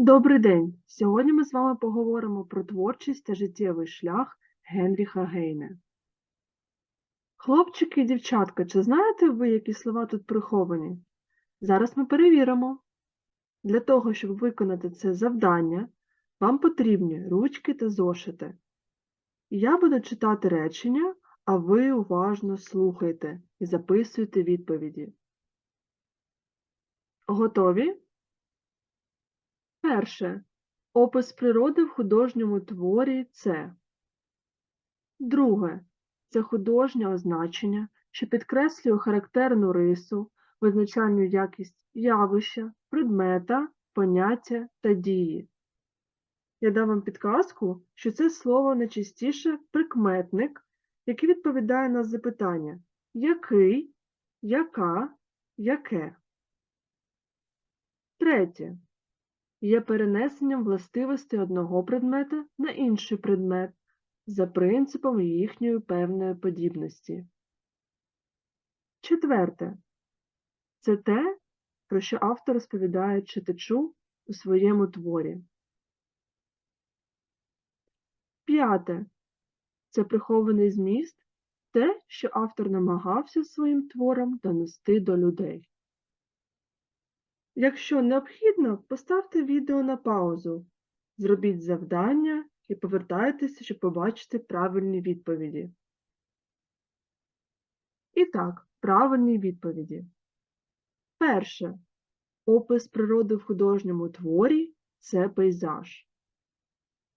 Добрий день! Сьогодні ми з вами поговоримо про творчість та життєвий шлях Генріха Гейне. Хлопчики і дівчатка, чи знаєте ви, які слова тут приховані? Зараз ми перевіримо. Для того, щоб виконати це завдання, вам потрібні ручки та зошити. Я буду читати речення, а ви уважно слухайте і записуйте відповіді. Готові? Перше. Опис природи в художньому творі це. Друге. Це художнє означення, що підкреслює характерну рису, визначальну якість явища, предмета, поняття та дії. Я дам вам підказку, що це слово найчастіше прикметник, який відповідає на запитання який, яка, яке. Третє є перенесенням властивостей одного предмета на інший предмет за принципом їхньої певної подібності. Четверте. Це те, про що автор розповідає читачу у своєму творі. П'яте. Це прихований зміст, те, що автор намагався своїм твором донести до людей. Якщо необхідно, поставте відео на паузу, зробіть завдання і повертайтеся, щоб побачити правильні відповіді. І так, правильні відповіді. Перше. Опис природи в художньому творі це пейзаж.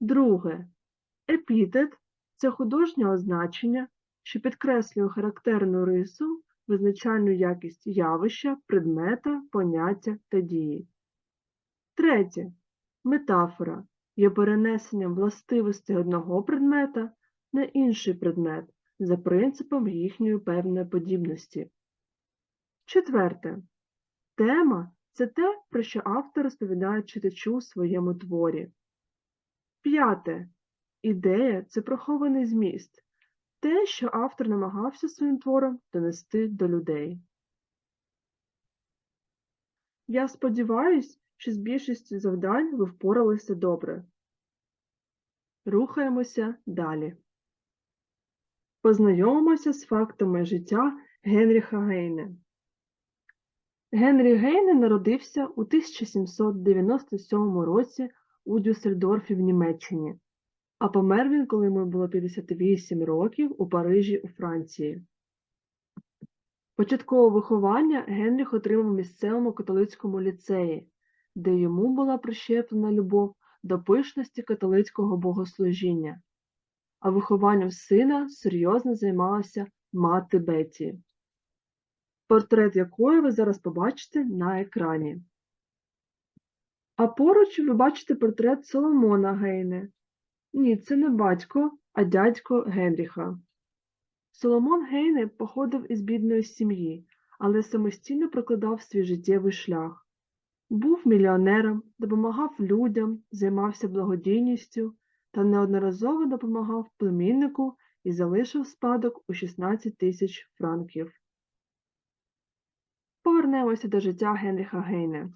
Друге. Епітет це художнє означення, що підкреслює характерну рису визначальну якість явища, предмета, поняття та дії. Третє. Метафора є перенесенням властивостей одного предмета на інший предмет за принципом їхньої певної подібності. Четверте. Тема це те, про що автор розповідає читачу у своєму творі. П'яте. Ідея це прихований зміст, те, що автор намагався своїм твором донести до людей. Я сподіваюся, що з більшістю завдань ви впоралися добре. Рухаємося далі. Познайомимося з фактами життя Генріха Гейне. Генрі Гейне народився у 1797 році у Дюссельдорфі в Німеччині а помер він, коли йому було 58 років у Парижі у Франції. Початкове виховання Генріх отримав у місцевому католицькому ліцеї, де йому була прищеплена любов до пишності католицького богослужіння, а вихованням сина серйозно займалася мати Беті, портрет якої ви зараз побачите на екрані. А поруч ви бачите портрет Соломона Гейне, ні, це не батько, а дядько Генріха. Соломон Гейне походив із бідної сім'ї, але самостійно прокладав свій життєвий шлях. Був мільйонером, допомагав людям, займався благодійністю та неодноразово допомагав племіннику і залишив спадок у 16 тисяч франків. Повернемося до життя Генріха Гейне.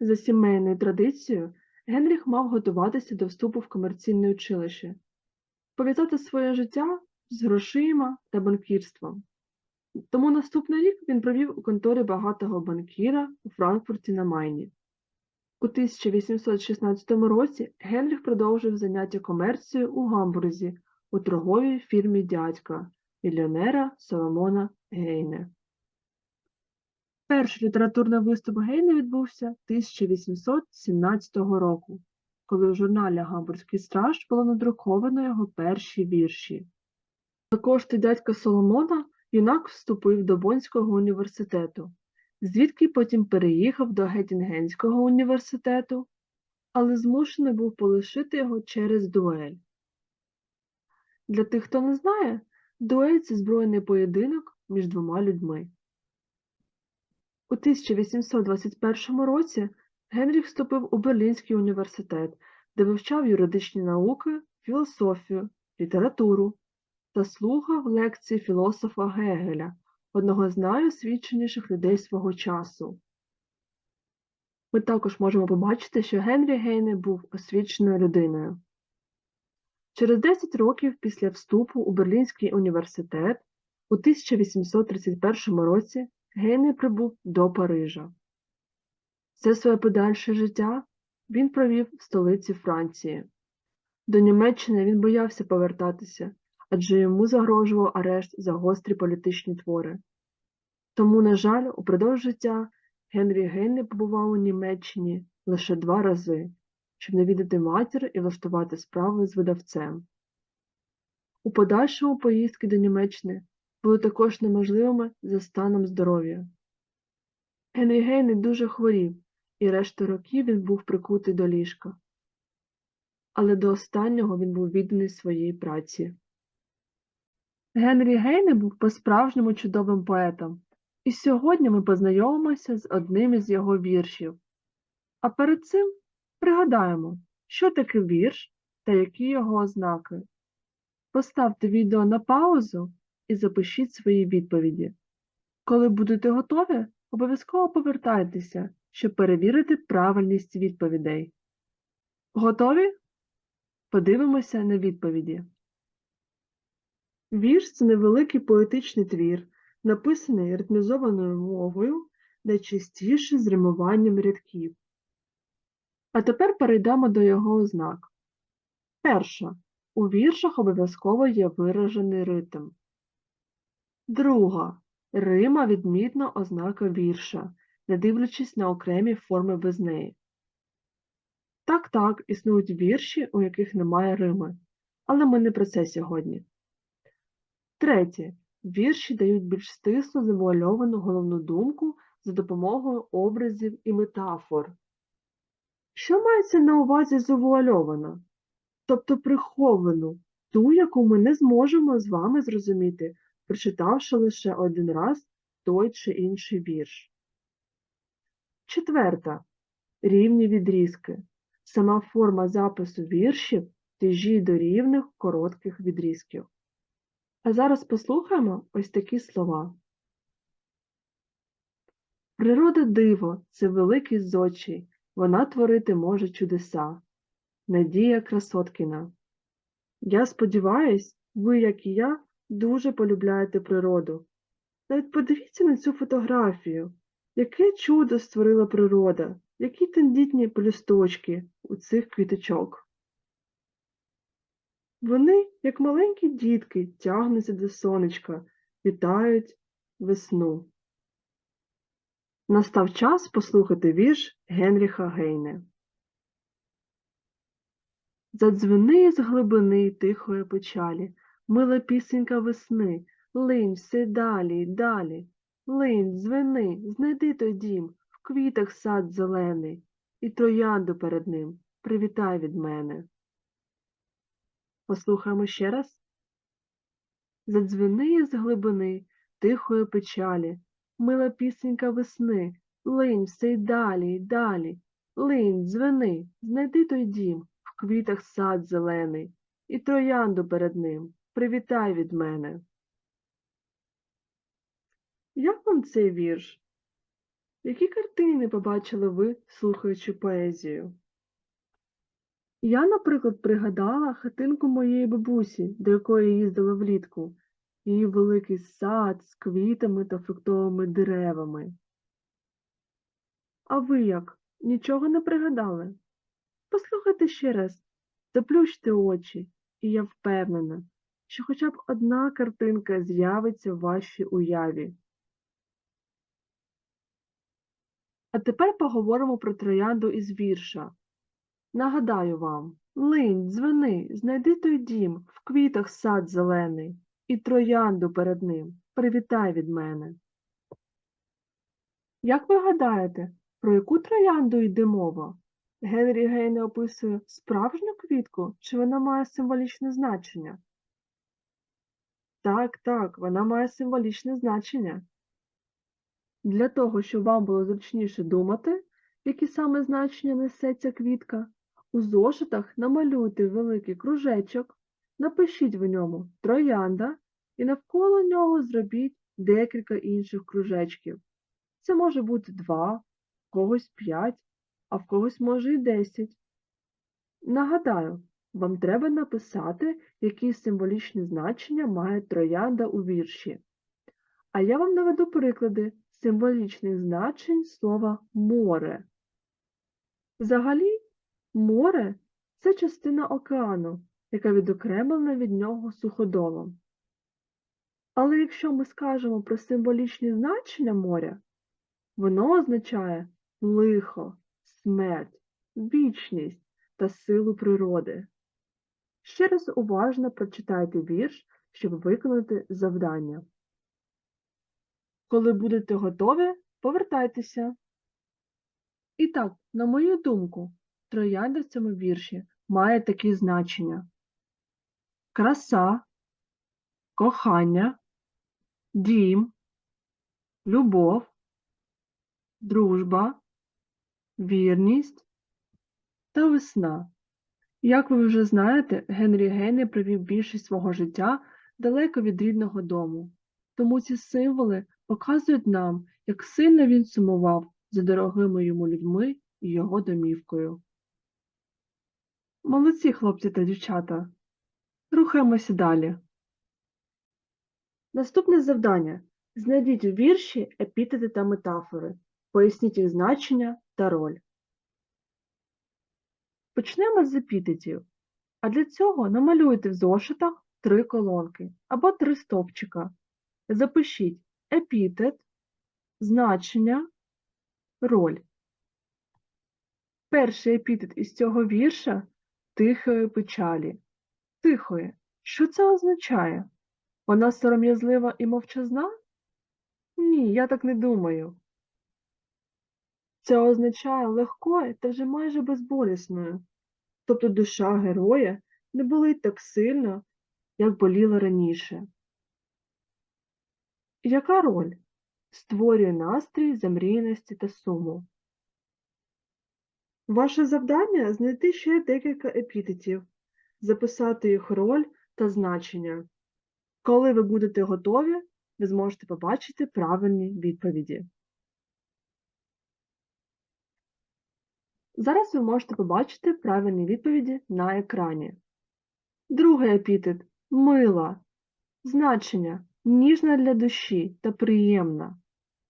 За сімейною традицією, Генріх мав готуватися до вступу в комерційне училище, пов'язати своє життя з грошима та банкірством. Тому наступний рік він провів у конторі багатого банкіра у Франкфурті на Майні. У 1816 році Генріх продовжив заняття комерцією у Гамбурзі у торговій фірмі дядька, мільйонера Соломона Гейне. Перший літературний виступ Гейне відбувся 1817 року, коли у журналі Гамбурзький страж було надруковано його перші вірші. За кошти дядька Соломона юнак вступив до Бонського університету, звідки потім переїхав до Геттінгенського університету, але змушений був полишити його через дуель. Для тих, хто не знає, дуель це збройний поєдинок між двома людьми. У 1821 році Генріх вступив у Берлінський університет, де вивчав юридичні науки, філософію, літературу та слухав лекції філософа Гегеля, одного з найосвіченіших людей свого часу. Ми також можемо побачити, що Генрі Гейне був освіченою людиною. Через 10 років після вступу у Берлінський університет у 1831 році Гейне прибув до Парижа. Все своє подальше життя він провів в столиці Франції. До Німеччини він боявся повертатися, адже йому загрожував арешт за гострі політичні твори. Тому, на жаль, упродовж життя Генрі Гейне побував у Німеччині лише два рази, щоб навідати матір і влаштувати справи з видавцем. У подальшому поїздки до Німеччини були також неможливими за станом здоров'я. Генрі Гейне дуже хворів, і решту років він був прикутий до ліжка. Але до останнього він був відданий своїй праці. Генрі Гейне був по-справжньому чудовим поетом, і сьогодні ми познайомимося з одним із його віршів. А перед цим пригадаємо, що таке вірш та які його ознаки. Поставте відео на паузу і запишіть свої відповіді. Коли будете готові, обов'язково повертайтеся, щоб перевірити правильність відповідей. Готові? Подивимося на відповіді. Вірш це невеликий поетичний твір, написаний ритмізованою мовою, найчастіше з римуванням рядків. А тепер перейдемо до його ознак. Перша. У віршах обов'язково є виражений ритм. Друга. Рима відмітна ознака вірша, не дивлячись на окремі форми без неї. Так, так, існують вірші, у яких немає рими, але ми не про це сьогодні. Третє. Вірші дають більш стисло завуальовану головну думку за допомогою образів і метафор. Що мається на увазі завуальовано? Тобто приховану, ту, яку ми не зможемо з вами зрозуміти, прочитавши лише один раз той чи інший вірш. Четверта. Рівні відрізки. Сама форма запису віршів тяжіє до рівних коротких відрізків. А зараз послухаємо ось такі слова. Природа диво це великий зодчий, вона творити може чудеса. Надія Красоткіна. Я сподіваюсь, ви, як і я, дуже полюбляєте природу. Навіть подивіться на цю фотографію. Яке чудо створила природа, які тендітні пелюсточки у цих квіточок. Вони, як маленькі дітки, тягнуться до сонечка, вітають весну. Настав час послухати вірш Генріха Гейне. Задзвени з глибини тихої печалі, мила пісенька весни, линь все далі далі. Линь, дзвени, знайди той дім, в квітах сад зелений, і троянду перед ним. Привітай від мене. Послухаємо ще раз. Задзвени з глибини тихої печалі, мила пісенька весни, линь все й далі й далі. Линь, дзвени, знайди той дім, в квітах сад зелений, і троянду перед ним привітай від мене. Як вам цей вірш? Які картини побачили ви, слухаючи поезію? Я, наприклад, пригадала хатинку моєї бабусі, до якої я їздила влітку, її великий сад з квітами та фруктовими деревами. А ви як? Нічого не пригадали? Послухайте ще раз, заплющте очі, і я впевнена, що хоча б одна картинка з'явиться в вашій уяві. А тепер поговоримо про троянду із вірша. Нагадаю вам, линь, дзвени, знайди той дім, в квітах сад зелений, і троянду перед ним, привітай від мене. Як ви гадаєте, про яку троянду йде мова? Генрі Гейне описує справжню квітку, чи вона має символічне значення? Так, так, вона має символічне значення. Для того, щоб вам було зручніше думати, які саме значення несе ця квітка, у зошитах намалюйте великий кружечок, напишіть в ньому троянда і навколо нього зробіть декілька інших кружечків. Це може бути два, когось п'ять, а в когось може і 10. Нагадаю, вам треба написати, які символічні значення має троянда у вірші. А я вам наведу приклади символічних значень слова море. Взагалі, море це частина океану, яка відокремлена від нього суходолом. Але якщо ми скажемо про символічні значення моря, воно означає лихо, смерть, вічність та силу природи. Ще раз уважно прочитайте вірш, щоб виконати завдання. Коли будете готові, повертайтеся. І так, на мою думку, троянда в цьому вірші має такі значення: краса, кохання, дім, любов, дружба, вірність та весна. Як ви вже знаєте, Генрі Гейне провів більшість свого життя далеко від рідного дому. Тому ці символи показують нам, як сильно він сумував за дорогими йому людьми і його домівкою. Молодці, хлопці та дівчата. Рухаємося далі. Наступне завдання. Знайдіть у вірші епітети та метафори. Поясніть їх значення та роль. Почнемо з епітетів. А для цього намалюйте в зошитах три колонки або три стовпчика. Запишіть епітет, значення, роль. Перший епітет із цього вірша тихої печалі. Тихої. Що це означає? Вона сором'язлива і мовчазна? Ні, я так не думаю. Це означає легкою та вже майже безболісною. Тобто душа героя не болить так сильно, як боліла раніше. Яка роль створює настрій замріяності та суму? Ваше завдання знайти ще декілька епітетів, записати їх роль та значення. Коли ви будете готові, ви зможете побачити правильні відповіді. Зараз ви можете побачити правильні відповіді на екрані. Другий епітет мила. Значення ніжна для душі та приємна.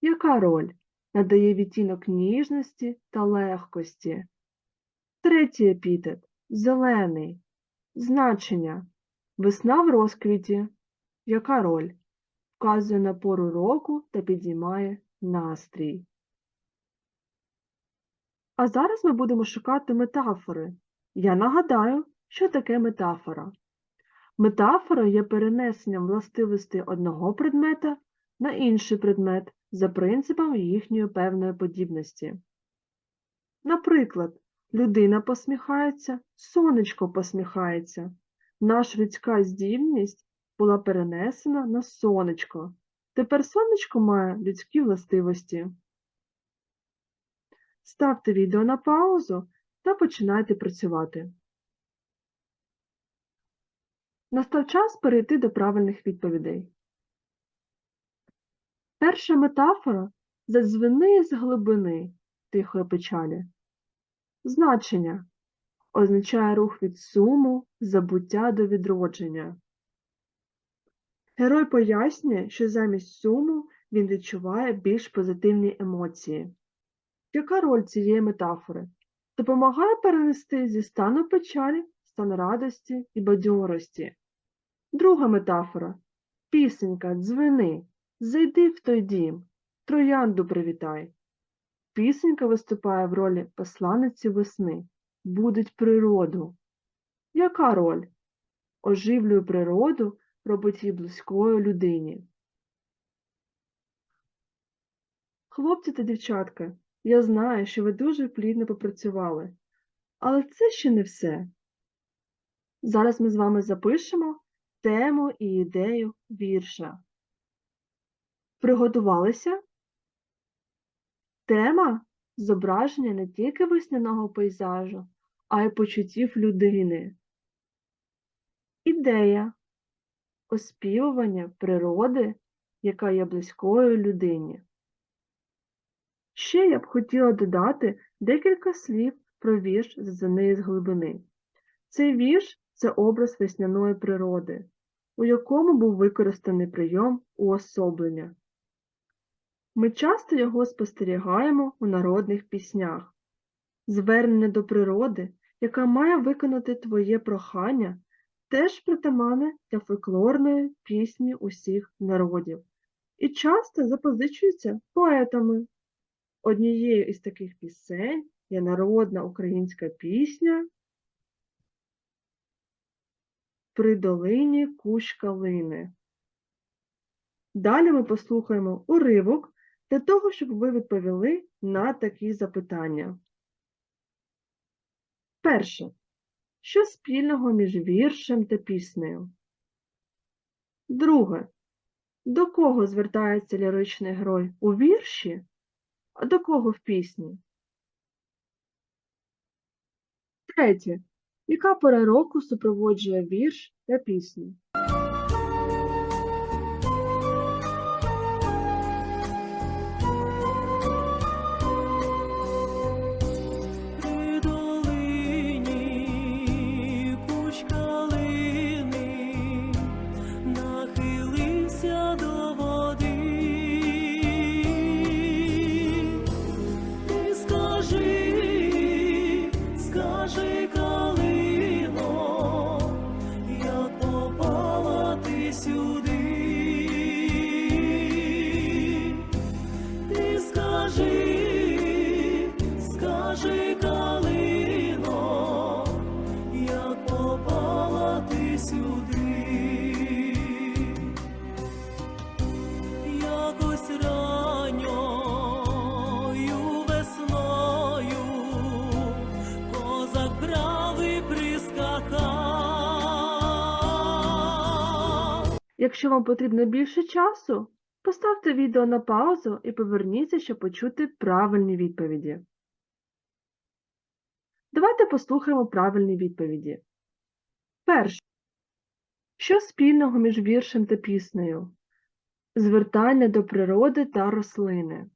Яка роль? Надає відтінок ніжності та легкості. Третій епітет зелений. Значення весна в розквіті. Яка роль? Вказує на пору року та підіймає настрій. А зараз ми будемо шукати метафори. Я нагадаю, що таке метафора. Метафора є перенесенням властивостей одного предмета на інший предмет за принципом їхньої певної подібності. Наприклад, людина посміхається, сонечко посміхається. Наша людська здібність була перенесена на сонечко. Тепер сонечко має людські властивості. Ставте відео на паузу та починайте працювати. Настав час перейти до правильних відповідей. Перша метафора задзвени з глибини тихої печалі. Значення означає рух від суму, забуття до відродження. Герой пояснює, що замість суму він відчуває більш позитивні емоції. Яка роль цієї метафори? Допомагає перенести зі стану печалі стан радості і бадьорості. Друга метафора пісенька, дзвени, зайди в той дім, троянду привітай. Пісенька виступає в ролі посланиці весни, будить природу. Яка роль? Оживлює природу, робить її близькою людині. Хлопці та дівчатка, я знаю, що ви дуже плідно попрацювали, але це ще не все. Зараз ми з вами запишемо тему і ідею вірша. Приготувалися? Тема зображення не тільки весняного пейзажу, а й почуттів людини. Ідея оспівування природи, яка є близькою людині. Ще я б хотіла додати декілька слів про вірш «Зазирни з глибини». Цей вірш це образ весняної природи, у якому був використаний прийом уособлення. Ми часто його спостерігаємо у народних піснях. Звернення до природи, яка має виконати твоє прохання, теж притаманне для фольклорної пісні усіх народів і часто запозичується поетами. Однією із таких пісень є народна українська пісня При долині кущ калини. Далі ми послухаємо уривок для того, щоб ви відповіли на такі запитання. Перше. Що спільного між віршем та піснею? Друге. До кого звертається ліричний герой у вірші, а до кого в пісні? Третє. Яка пора року супроводжує вірш та пісню? Вам потрібно більше часу, поставте відео на паузу і поверніться, щоб почути правильні відповіді. Давайте послухаємо правильні відповіді. Перше. Що спільного між віршем та піснею? Звертання до природи та рослини.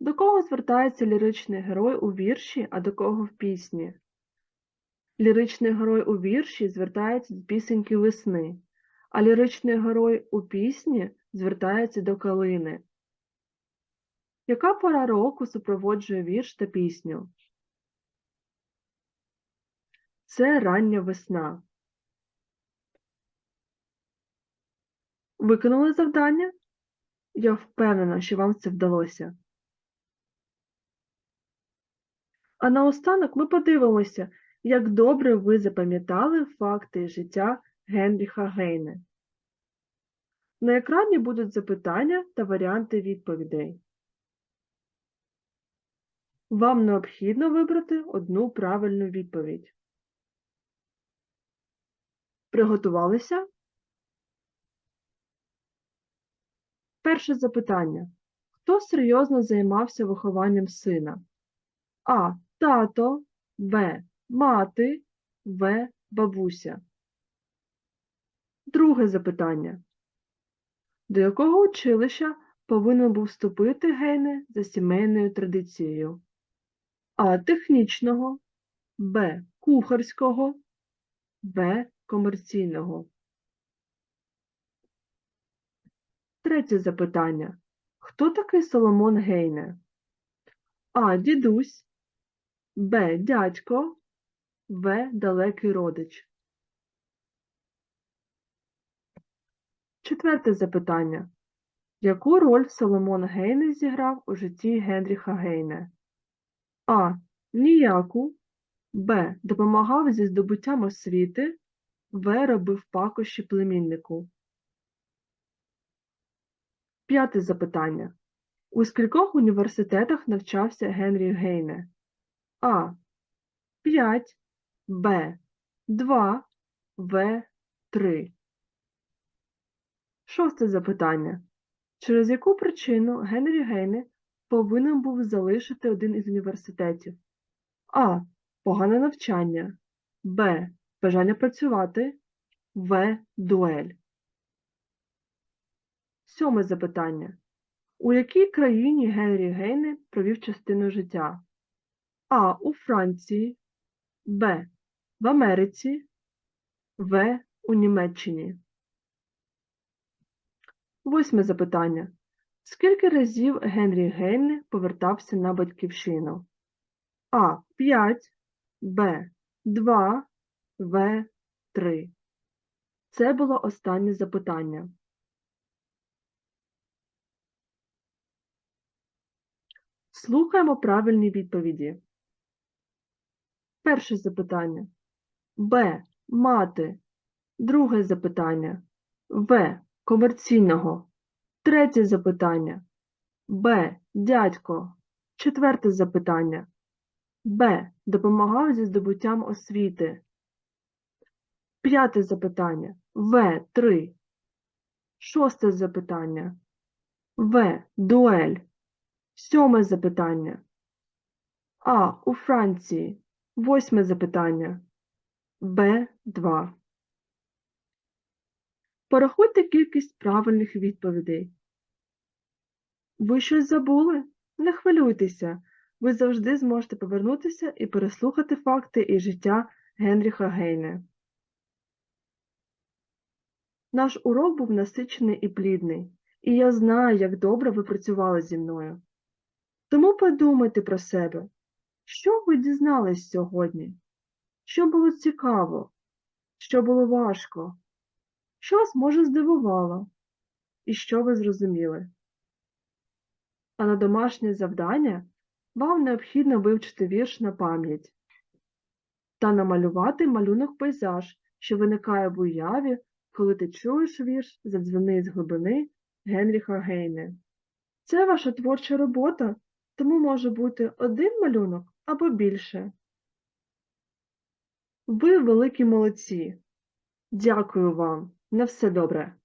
До кого звертається ліричний герой у вірші, а до кого в пісні? Ліричний герой у вірші звертається до пісеньки весни, а ліричний герой у пісні звертається до калини. Яка пора року супроводжує вірш та пісню? Це рання весна. Виконали завдання? Я впевнена, що вам це вдалося. А наостанок ми подивимося, як добре ви запам'ятали факти життя Генріха Гейне. На екрані будуть запитання та варіанти відповідей. Вам необхідно вибрати одну правильну відповідь. Приготувалися? Перше запитання. Хто серйозно займався вихованням сина? А. Тато, Б. Мати, В. Бабуся. Друге запитання. До якого училища повинен був вступити Гейне за сімейною традицією? А. Технічного, Б. Кухарського, В. Комерційного. Третє запитання. Хто такий Соломон Гейне? А. Дідусь, Б. Дядько, В. Далекий родич. Четверте запитання. Яку роль Соломон Гейне зіграв у житті Генріха Гейне? А. Ніяку. Б. Допомагав зі здобуттям освіти. В. Робив пакощі племіннику. П'яте запитання. У скількох університетах навчався Генрі Гейне? А. 5, Б. 2, В. 3. Шосте запитання. Через яку причину Генрі Гейне повинен був залишити один із університетів? А. Погане навчання. Б. Бажання працювати. В. Дуель. Сьоме запитання. У якій країні Генрі Гейне провів частину життя? А. У Франції, Б. В Америці, В. У Німеччині. Восьме запитання. Скільки разів Генрі Гейне повертався на батьківщину? А. 5, Б. 2, В. 3. Це було останнє запитання. Слухаємо правильні відповіді. Перше запитання. Б. Мати. Друге запитання. В. Комерційного. Третє запитання. Б. Дядько. Четверте запитання. Б. Допомагав зі здобуттям освіти. П'яте запитання. В. 3. Шосте запитання. В. Дуель. Сьоме запитання. А. У Франції. Восьме запитання. Б. 2. Порахуйте кількість правильних відповідей. Ви щось забули? Не хвилюйтеся. Ви завжди зможете повернутися і переслухати факти і життя Генріха Гейне. Наш урок був насичений і плідний, і я знаю, як добре ви працювали зі мною. Тому подумайте про себе, що ви дізнались сьогодні? Що було цікаво? Що було важко? Що вас може здивувало? І що ви зрозуміли? А на домашнє завдання вам необхідно вивчити вірш на пам'ять та намалювати малюнок пейзаж, що виникає в уяві, коли ти чуєш вірш «Задзвени з глибини Генріха Гейне. Це ваша творча робота, тому може бути один малюнок або більше. Ви великі молодці. Дякую вам. На все добре.